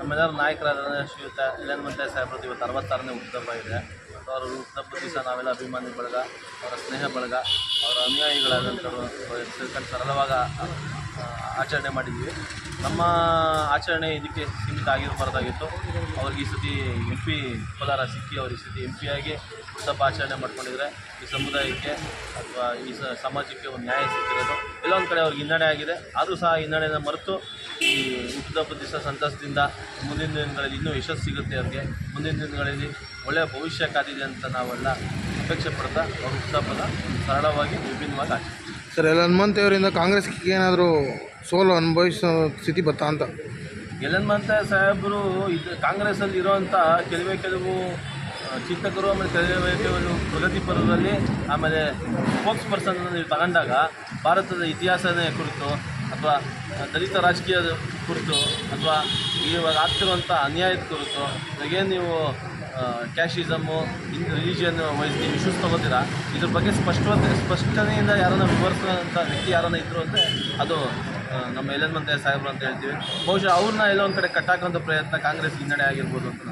ನಮ್ಮೆಲ್ಲರ ನಾಯಕರಾದ ಶ್ರೀಯುತ ಇಳನ್ ಮಂತ್ಯ ಸಾಹೇಬ್ರದ್ದು ಇವತ್ತು ಅರವತ್ತಾರನೇ ಉತ್ಸವ ಇದೆ. ಅವರ ಹುಟ್ಟುಹಬ್ಬದ ದಿವಸ ನಾವೆಲ್ಲ ಅಭಿಮಾನಿ ಬಳಗ, ಅವರ ಸ್ನೇಹ ಬಳಗ, ಅವರ ಅನುಯಾಯಿಗಳಾದಂಥವರು ಸೇರ್ಕೊಂಡು ಸರಳವಾಗ ಆಚರಣೆ ಮಾಡಿದ್ವಿ. ನಮ್ಮ ಆಚರಣೆ ಇದಕ್ಕೆ ಸೀಮಿತ ಆಗಿರಬಾರ್ದಾಗಿತ್ತು. ಅವ್ರಿಗೆ ಈ ಸತಿ ಎಂ ಪಿ ಕೋಲಾರ ಸಿಕ್ಕಿ ಅವ್ರು ಈ ಸತಿ ಎಂ ಆಗಿ ಹುಟ್ಟುಹಬ್ಬ ಆಚರಣೆ ಮಾಡ್ಕೊಂಡಿದ್ರೆ ಈ ಸಮುದಾಯಕ್ಕೆ ಅಥವಾ ಈ ಸಮಾಜಕ್ಕೆ ಒಂದು ನ್ಯಾಯ ಸಿಕ್ಕಿರೋದು. ಎಲ್ಲೊಂದು ಕಡೆ ಅವ್ರಿಗೆ ಹಿನ್ನಡೆ ಆಗಿದೆ. ಆದರೂ ಸಹ ಹಿನ್ನಡೆಯನ್ನು ಮರೆತು ಈ ಹುಟ್ಟಿದ ದಿವಸ ಸಂತಸದಿಂದ ಮುಂದಿನ ದಿನಗಳಲ್ಲಿ ಇನ್ನೂ ಯಶಸ್ಸು ಸಿಗುತ್ತೆ ಅವ್ರಿಗೆ. ಮುಂದಿನ ದಿನಗಳಲ್ಲಿ ಒಳ್ಳೆಯ ಭವಿಷ್ಯ ಕಾದಿದೆ ಅಂತ ನಾವೆಲ್ಲ ಅಪೇಕ್ಷೆ ಪಡ್ತಾ ಅವ್ರ ಉತ್ಸಾಹದ ಸರಳವಾಗಿ ವಿಭಿನ್ನವಾಗಿ ಆಚರಿಸ್ತೀವಿ. ಸರ್ ಎಲ್ಲ ಹನುಮಂತೇವರಿಂದ ಕಾಂಗ್ರೆಸ್ಗೆ ಏನಾದರೂ ಸೋಲು ಅನುಭವಿಸೋ ಸ್ಥಿತಿ ಬರ್ತಾ ಅಂತ? ಗೆಲನ್ಮಂತ ಸಾಹೇಬರು ಇದು ಕಾಂಗ್ರೆಸ್ಸಲ್ಲಿ ಇರೋವಂಥ ಕೆಲವೇ ಕೆಲವು ಚಿಂತಕರು ಆಮೇಲೆ ಕೆಲವೇ ಕೆಲವು ಪ್ರಗತಿಪರರಲ್ಲಿ ಆಮೇಲೆ ಸ್ಪೋಕ್ಸ್ ಪರ್ಸನ್ ನೀವು ತಗೊಂಡಾಗ ಭಾರತದ ಇತಿಹಾಸನೇ ಕುರಿತು ಅಥವಾ ದಲಿತ ರಾಜಕೀಯದ ಕುರಿತು ಅಥವಾ ಇವಾಗ ಆಗ್ತಿರುವಂಥ ಅನ್ಯಾಯದ ಕುರಿತು ಹಾಗೇನು ನೀವು ಕ್ಯಾಶಿಸಮ್ಮು ಇನ್ ರಿಲಿಜಿಯನ್ ವೈಸ್ ನೀವು ಇಶ್ಯೂಸ್ ತೊಗೋತೀರಾ? ಇದ್ರ ಬಗ್ಗೆ ಸ್ಪಷ್ಟವಾದ, ಸ್ಪಷ್ಟನೆಯಿಂದ ಯಾರನ್ನ ವಿವರಿಸುವಂಥ ವ್ಯಕ್ತಿ ಯಾರನ್ನ ಇದ್ರು ಅಂದರೆ ಅದು ನಮ್ಮ ಎಲೆನ್ ಮಂತ್ರಿ ಸಾಹೇಬ್ರು ಅಂತ ಹೇಳ್ತೀವಿ. ಬಹುಶಃ ಅವ್ರನ್ನ ಎಲ್ಲೋ ಒಂದು ಕಡೆ ಕಟ್ಟಾಕೋಂಥ ಪ್ರಯತ್ನ ಕಾಂಗ್ರೆಸ್ ಹಿನ್ನಡೆ ಆಗಿರ್ಬೋದು ಅಂತ